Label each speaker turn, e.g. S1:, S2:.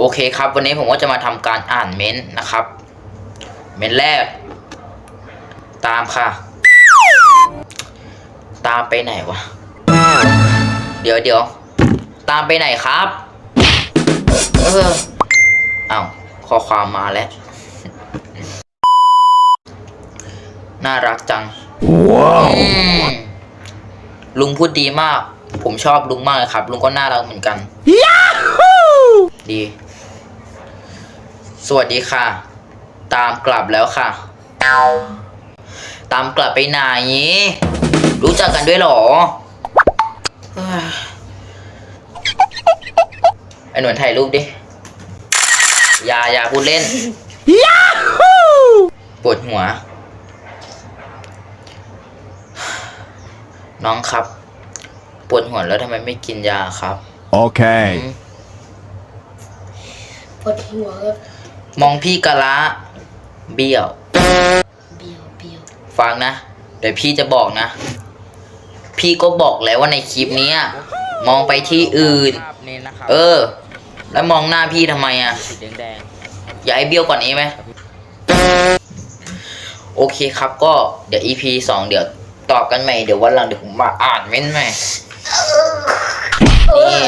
S1: โอเคครับ วันนี้ผมก็จะมาทำการอ่านเม้นต์นะครับ เม้นต์แรก ตามค่ะ ตามไปไหนวะ เดี๋ยวเดี๋ยวตามไปไหนครับ เอออ้าวข้อความมาแล้ว น่ารักจังอืมลุงพูดดีมาก ผมชอบลุงมากเลยครับ ลุงก็น่ารักเหมือนกัน ดี สวัสดีค่ะ ตามกลับแล้วค่ะ ตามกลับไปไหน รู้จักกันด้วยเหรอเฮ้ยไอ้หนวดถ่ายรูปดิอย่าอย่าพูดเล่นปวดหัว น้องครับ ปวดหัวแล้วทำไมไม่กินยาครับ
S2: Okay.
S1: อืม
S3: ปวดหัวครับ
S1: มองพี่กะละเบี้ยว
S3: เบียวเบียว
S1: ฟังนะ เดี๋ยวพี่จะบอกนะ พี่ก็บอกแล้วว่าในคลิปเนี้ยมองไปที่อื่น เออ แล้วมองหน้าพี่ทำไมอะ
S4: สีแดง
S1: อย่าให้เบี้ยวกว่านี้ไหมโอเคครับก็เดี๋ยว EP สองเดี๋ยวตอบกันใหม่เดี๋ยววันหลังเดี๋ยวผมมาอ่านเม้นต์ใหม่
S3: เอ้ย